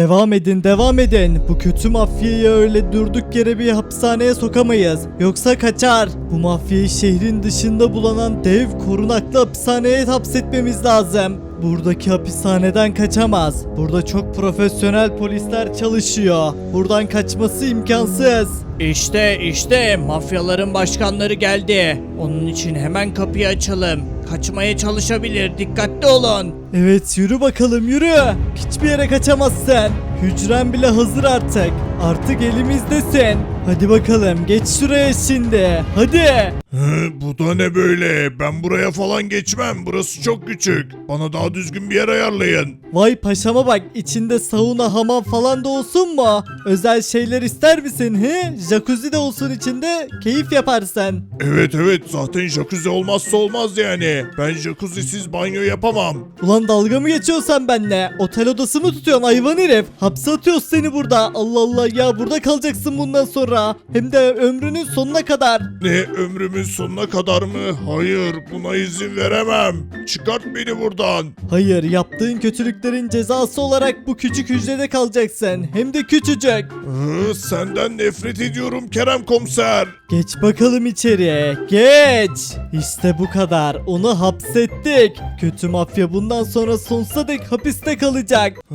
Devam edin devam edin. Bu kötü mafyayı öyle durduk yere bir hapishaneye sokamayız. Yoksa kaçar. Bu mafyayı şehrin dışında bulunan dev korunaklı hapishaneye hapsetmemiz lazım. Buradaki hapishaneden kaçamaz. Burada çok profesyonel polisler çalışıyor. Buradan kaçması imkansız. İşte işte mafyaların başkanları geldi. Onun için hemen kapıyı açalım. Kaçmaya çalışabilir. Dikkatli olun. Evet yürü bakalım yürü. Hiçbir yere kaçamazsın. Hücren bile hazır artık. Artık elimizdesin. Hadi bakalım geç şuraya şimdi. Hadi. Hı, bu da ne böyle? Ben buraya falan geçmem. Burası çok küçük. Bana daha düzgün bir yer ayarlayın. Vay paşama bak içinde sauna hamam falan da olsun mu? Özel şeyler ister misin he? Jacuzzi de olsun içinde keyif yaparsın. Evet evet zaten jacuzzi olmazsa olmaz yani. Ben jacuzzi'siz banyo yapamam. Ulan dalga mı geçiyorsun benimle? Otel odası mı tutuyorsun hayvan herif? Hapse atıyoruz seni burada. Allah Allah ya burada kalacaksın bundan sonra. Hem de ömrünün sonuna kadar. Ne ömrümün sonuna kadar mı? Hayır buna izin veremem. Çıkart beni buradan. Hayır yaptığın kötülüklerin cezası olarak bu küçük hücrede kalacaksın. Hem de küçücük. Hı, senden nefret ediyorum Kerem komiser. Geç bakalım içeriye. Geç. İşte bu kadar. Onu hapsettik. Kötü mafya bundan sonra sonsuza dek hapiste kalacak. Hı,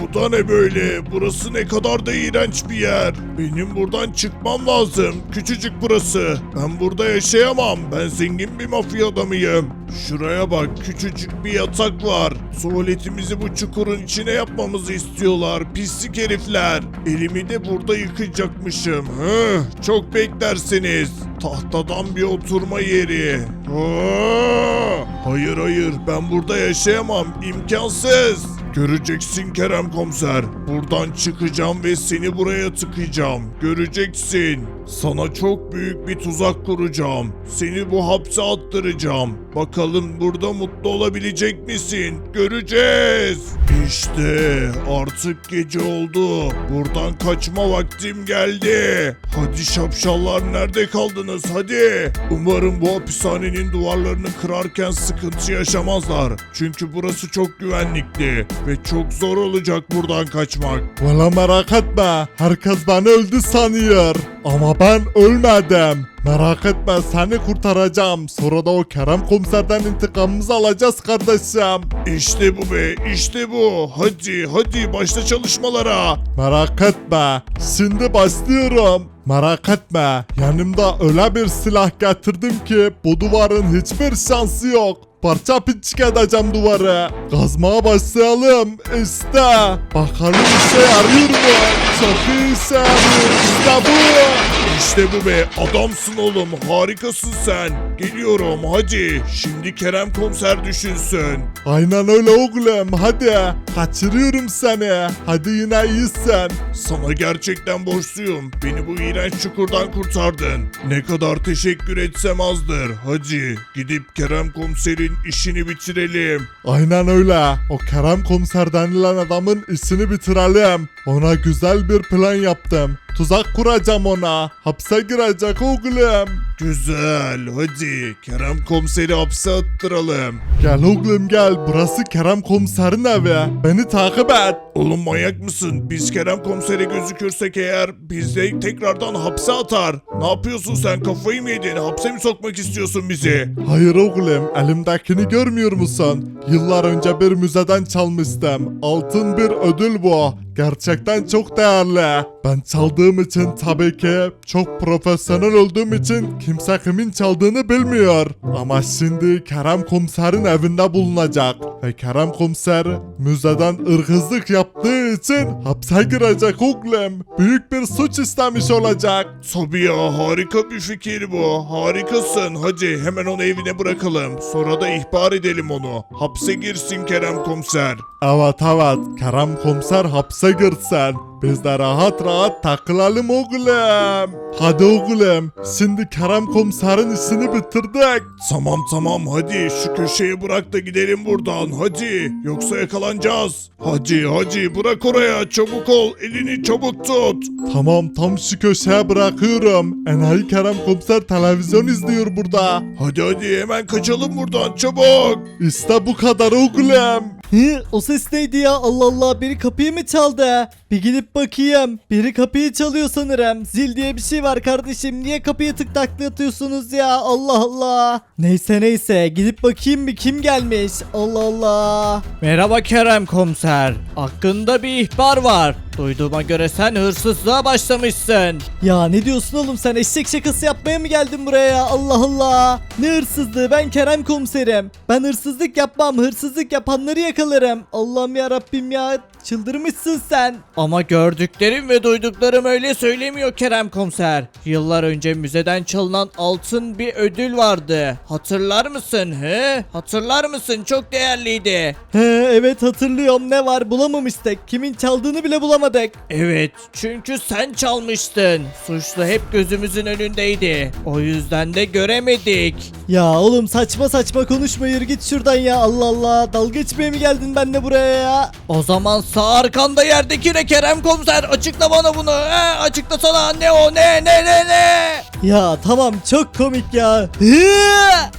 bu da ne böyle? Burası ne kadar da iğrenç bir yer. Benim buradan çıkmam lazım. Küçücük burası. Ben burada yaşayamam. Ben zengin bir mafya adamıyım. Şuraya bak küçücük bir yatak var. Tuvaletimizi bu çukurun içine yapmamızı istiyorlar. Pislik herifler. Elimi de burada yıkayacakmışım. Hı, çok beklersiniz. Tahtadan bir oturma yeri. Hayır hayır ben burada yaşayamam. İmkansız. Göreceksin Kerem komiser. Buradan çıkacağım ve seni buraya tıkayacağım. Göreceksin. Sana çok büyük bir tuzak kuracağım. Seni bu hapse attıracağım. Bakalım burada mutlu olabilecek misin? Göreceğiz. İşte artık gece oldu. Buradan kaçma vaktim geldi. Hadi şapşallar nerede kaldınız hadi. Umarım bu hapishanenin duvarlarını kırarken sıkıntı yaşamazlar. Çünkü burası çok güvenlikli ve çok zor olacak buradan kaçmak. Valla merak etme. Herkes beni öldü sanıyor. Ama ben ölmedim. Merak etme seni kurtaracağım. Sonra da o Kerem komiserden intikamımızı alacağız kardeşim. İşte bu be işte bu. Hadi hadi başla çalışmalara. Merak etme. Şimdi başlıyorum. Merak etme. Yanımda öyle bir silah getirdim ki bu duvarın hiçbir şansı yok. Parça pinçik edeceğim duvarı. Kazmaya başlayalım. İşte. Bakalım işe yarıyor mu? Çok iyi işe yarıyor. İşte bu. İşte bu be adamsın oğlum harikasın sen. Geliyorum hadi. Şimdi Kerem komiser düşünsün. Aynen öyle oğlum. Hadi. Kaçırıyorum seni. Hadi yine iyisin. Sana gerçekten borçluyum. Beni bu iğrenç çukurdan kurtardın. Ne kadar teşekkür etsem azdır. Hadi gidip Kerem komiserin işini bitirelim. Aynen öyle. O Kerem komiser denilen adamın işini bitirelim. Ona güzel bir plan yaptım. Tuzak kuracağım ona. Hapse girecek oğlum. Güzel hadi Kerem komiseri hapse attıralım. Gel oğlum gel. Burası Kerem komiserin evi. Beni takip et. Oğlum manyak mısın? Biz Kerem komisere gözükürsek eğer bizi tekrardan hapse atar. Ne yapıyorsun sen kafayı mı yedin? Hapse mi sokmak istiyorsun bizi? Hayır oğlum elimdekini görmüyor musun? Yıllar önce bir müzeden çalmıştım. Altın bir ödül bu. Gerçekten çok değerli. Ben çaldığım için tabii ki çok profesyonel olduğum için kimse kimin çaldığını bilmiyor. Ama şimdi Kerem komiserin evinde bulunacak. Ve Kerem komiser müzeden ırkızlık yaptığı için hapse girecek oğlum. Büyük bir suç istemiş olacak. Tabii ya harika bir fikir bu. Harikasın. Hadi hemen onu evine bırakalım. Sonra da ihbar edelim onu. Hapse girsin Kerem komiser. Evet evet Kerem komiser hapse girsen. Biz de rahat rahat takılalım oğlum. Hadi oğlum. Şimdi Kerem komiserin işini bitirdik. Tamam tamam hadi şu köşeye bırak da gidelim buradan hadi yoksa yakalanacağız. Hadi hadi bırak oraya çabuk ol elini çabuk tut. Tamam tam şu köşeye bırakıyorum. Enayi Kerem komiser televizyon izliyor burada. Hadi hadi hemen kaçalım buradan çabuk. İşte bu kadar oğlum. Hı, o ses neydi ya? Allah Allah biri kapıyı mı çaldı? Bir gidip bakayım. Biri kapıyı çalıyor sanırım. Zil diye bir şey var kardeşim. Niye kapıyı tık atıyorsunuz ya? Allah Allah. Neyse neyse gidip bakayım bir kim gelmiş. Allah Allah. Merhaba Kerem komiser. Hakkında bir ihbar var. Duyduğuma göre sen hırsızlığa başlamışsın. Ya ne diyorsun oğlum sen eşek şakası yapmaya mı geldin buraya ya? Allah Allah. Ne hırsızlığı ben Kerem komiserim. Ben hırsızlık yapmam hırsızlık yapanları yakalarım. Allah'ım ya Rabbim ya çıldırmışsın sen. Ama gördüklerim ve duyduklarım öyle söylemiyor Kerem komiser. Yıllar önce müzeden çalınan altın bir ödül vardı. Hatırlar mısın he? Hatırlar mısın? Çok değerliydi. He evet hatırlıyorum ne var bulamamıştık. Kimin çaldığını bile bulamadık. Evet, çünkü sen çalmıştın. Suçlu hep gözümüzün önündeydi. O yüzden de göremedik. Ya oğlum saçma saçma konuşma yürü git şuradan ya Allah Allah. Dalga geçmeye mi geldin benimle buraya ya? O zaman sağ arkanda yerdeki ne Kerem komiser? Açıkla bana bunu. He, açıkla sana ne o ne ne ne ne? Ya tamam çok komik ya. Hı!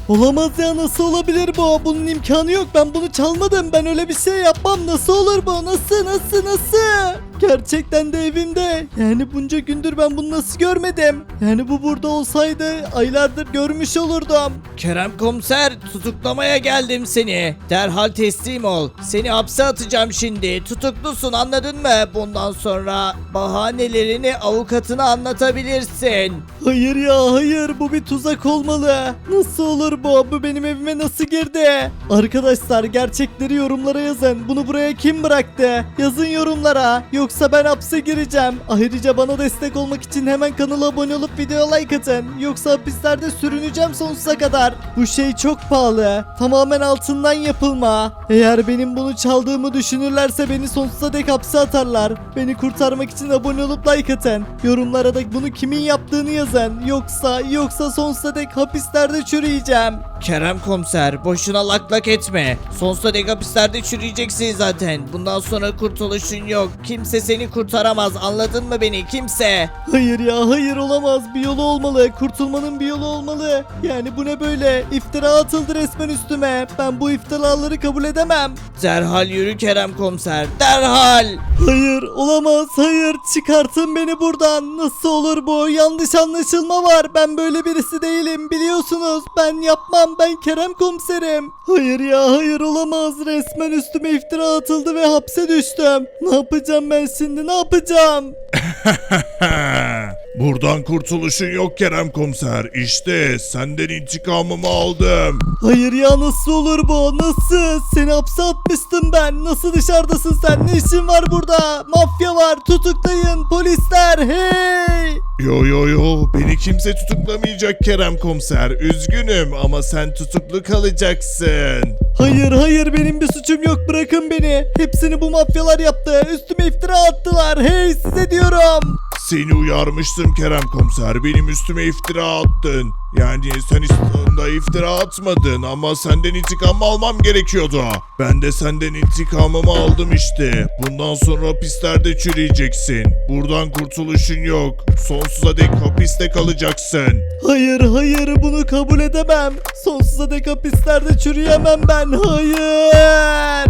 Olamaz ya nasıl olabilir bu? Bunun imkanı yok. Ben bunu çalmadım. Ben öyle bir şey yapmam. Nasıl olur bu? Nasıl nasıl nasıl? Gerçekten de evimde. Yani bunca gündür ben bunu nasıl görmedim? Yani bu burada olsaydı aylardır görmüş olurdum. Kerem komiser tutuklamaya geldim seni. Derhal teslim ol. Seni hapse atacağım şimdi. Tutuklusun anladın mı? Bundan sonra bahanelerini avukatına anlatabilirsin. Hayır ya hayır bu bir tuzak olmalı. Nasıl olur bu? Bu benim evime nasıl girdi? Arkadaşlar gerçekleri yorumlara yazın. Bunu buraya kim bıraktı? Yazın yorumlara. Yoksa ben hapse gireceğim. Ayrıca bana destek olmak için hemen kanala abone olup video like atın. Yoksa hapislerde sürüneceğim sonsuza kadar. Bu şey çok pahalı. Tamamen altından yapılma. Eğer benim bunu çaldığımı düşünürlerse beni sonsuza dek hapse atarlar. Beni kurtarmak için abone olup like atın. Yorumlara da bunu kimin yaptığını yazın. Yoksa yoksa sonsuza dek hapislerde çürüyeceğim. Kerem komiser boşuna lak lak etme. Sonsuza dek hapislerde çürüyeceksin zaten. Bundan sonra kurtuluşun yok. Kimse seni kurtaramaz anladın mı beni kimse. Hayır ya hayır olamaz bir yolu olmalı kurtulmanın bir yolu olmalı yani bu ne böyle iftira atıldı resmen üstüme ben bu iftiraları kabul edemem Derhal yürü Kerem komiser derhal. Hayır olamaz hayır. Çıkartın beni buradan. Nasıl olur bu? Yanlış anlaşılma var. Ben böyle birisi değilim biliyorsunuz. Ben yapmam ben Kerem komiserim. Hayır ya hayır olamaz. Resmen üstüme iftira atıldı ve hapse düştüm. Ne yapacağım ben şimdi ne yapacağım Buradan kurtuluşun yok Kerem komiser. İşte senden intikamımı aldım. Hayır ya nasıl olur bu? Nasıl? Seni hapse atmıştım ben. Nasıl dışarıdasın sen? Ne işin var burada? Mafya var. Tutuklayın. Polisler. Hey! Yo yo yo beni kimse tutuklamayacak Kerem komiser. Üzgünüm ama sen tutuklu kalacaksın. Hayır hayır benim bir suçum yok. Bırakın beni. Hepsini bu mafyalar yaptı. Üstüme iftira attılar. Hey size diyorum. Seni uyarmıştım Kerem komiser. Benim üstüme iftira attın. Yani sen aslında iftira atmadın ama senden intikam almam gerekiyordu. Ben de senden intikamımı aldım işte. Bundan sonra hapislerde çürüyeceksin. Buradan kurtuluşun yok. Sonsuza dek hapiste kalacaksın. Hayır hayır bunu kabul edemem. Sonsuza dek hapislerde çürüyemem ben. Hayır.